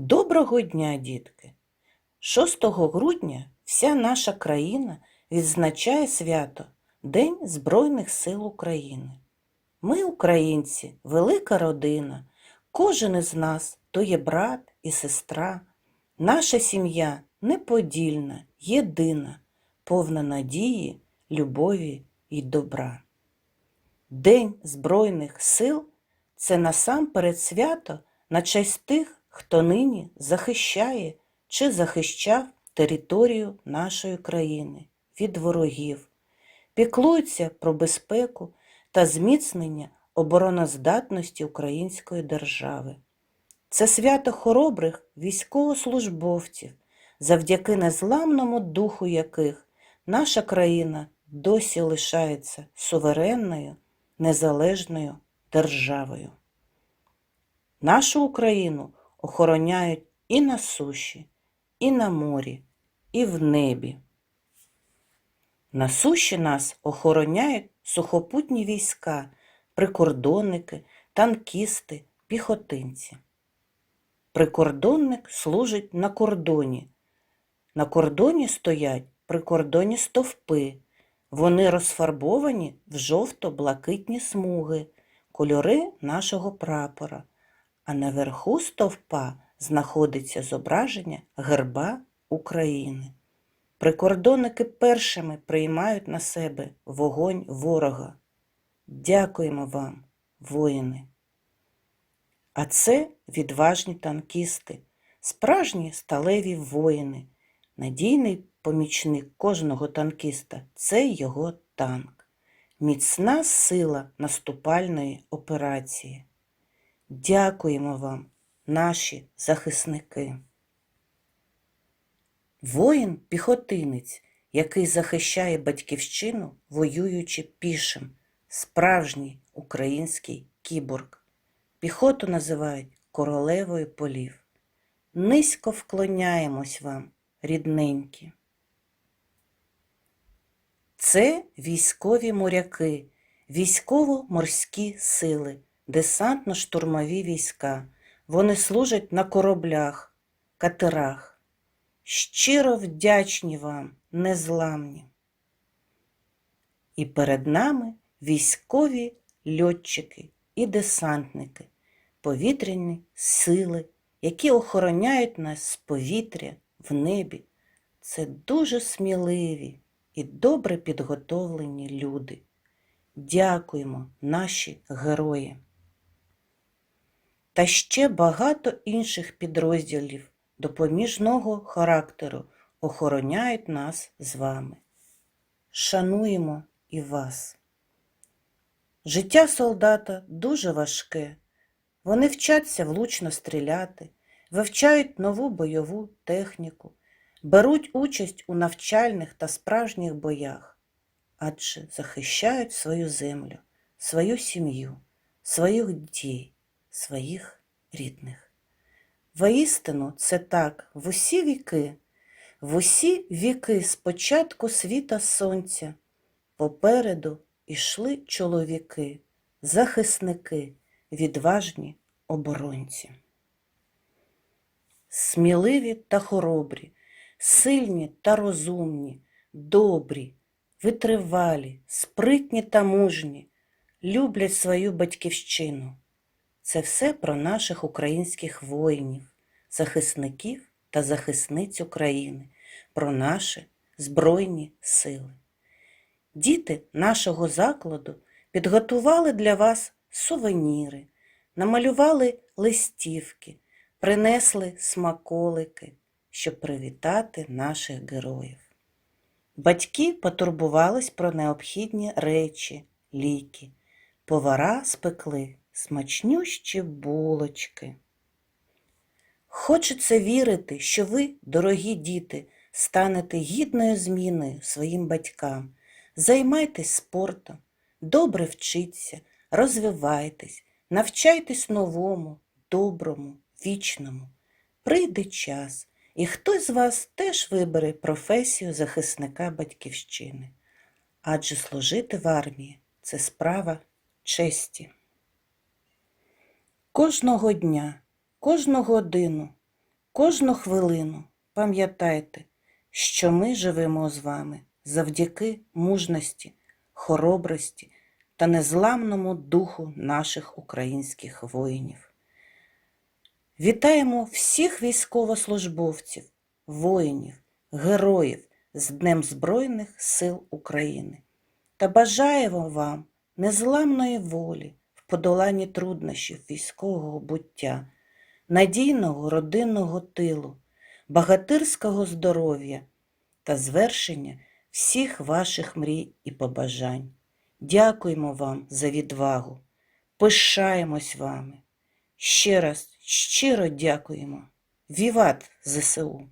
Доброго дня, дітки! 6 грудня вся наша країна відзначає свято День Збройних сил України. Ми, українці, велика родина. Кожен із нас то є брат і сестра. Наша сім'я неподільна, єдина, повна надії, любові і добра. День Збройних сил це насамперед свято на честь тих, хто нині захищає чи захищав територію нашої країни від ворогів, піклується про безпеку та зміцнення обороноздатності української держави. Це свято хоробрих військовослужбовців, завдяки незламному духу яких наша країна досі лишається суверенною, незалежною державою. Нашу Україну охороняють і на суші, і на морі, і в небі. На суші нас охороняють сухопутні війська, прикордонники, танкісти, піхотинці. Прикордонник служить на кордоні. На кордоні стоять прикордонні стовпи. Вони розфарбовані в жовто-блакитні смуги, кольори нашого прапора, а наверху стовпа знаходиться зображення герба України. Прикордонники першими приймають на себе вогонь ворога. Дякуємо вам, воїни. А це відважні танкісти, справжні сталеві воїни. Надійний помічник кожного танкіста це його танк, міцна сила наступальної операції. Дякуємо вам, наші захисники. Воїн-піхотинець, який захищає батьківщину, воюючи пішим, справжній український кіборг. Піхоту називають королевою полів. Низько вклоняємось вам, рідненькі. Це військові моряки, військово-морські сили, десантно-штурмові війська. Вони служать на кораблях, катерах. Щиро вдячні вам, незламні. І перед нами військові льотчики і десантники, повітряні сили, які охороняють нас з повітря в небі. Це дуже сміливі і добре підготовлені люди. Дякуємо, наші герої. Та ще багато інших підрозділів допоміжного характеру охороняють нас з вами. Шануємо і вас. Життя солдата дуже важке. Вони вчаться влучно стріляти, вивчають нову бойову техніку, беруть участь у навчальних та справжніх боях, адже захищають свою землю, свою сім'ю, своїх дітей, своїх рідних. Воістину це так в усі віки, в усі віки з початку світа сонця, попереду ішли чоловіки, захисники, відважні оборонці. Сміливі та хоробрі, сильні та розумні, добрі, витривалі, спритні та мужні, люблять свою батьківщину. Це все про наших українських воїнів, захисників та захисниць України, про наші Збройні сили. Діти нашого закладу підготували для вас сувеніри, намалювали листівки, принесли смаколики, щоб привітати наших героїв. Батьки потурбувались про необхідні речі, ліки, повара спекли смачнющі булочки. Хочеться вірити, що ви, дорогі діти, станете гідною зміною своїм батькам. Займайтесь спортом, добре вчіться, розвивайтесь, навчайтесь новому, доброму, вічному. Прийде час, і хтось з вас теж вибере професію захисника батьківщини. Адже служити в армії це справа честі. Кожного дня, кожну годину кожну хвилину пам'ятайте, що ми живемо з вами завдяки мужності, хоробрості та незламному духу наших українських воїнів. Вітаємо всіх військовослужбовців, воїнів, героїв з Днем Збройних сил України та бажаємо вам незламної волі подоланні труднощів військового буття, надійного родинного тилу, багатирського здоров'я та звершення всіх ваших мрій і побажань. Дякуємо вам за відвагу, пишаємось вами. Ще раз щиро дякуємо. Віват ЗСУ!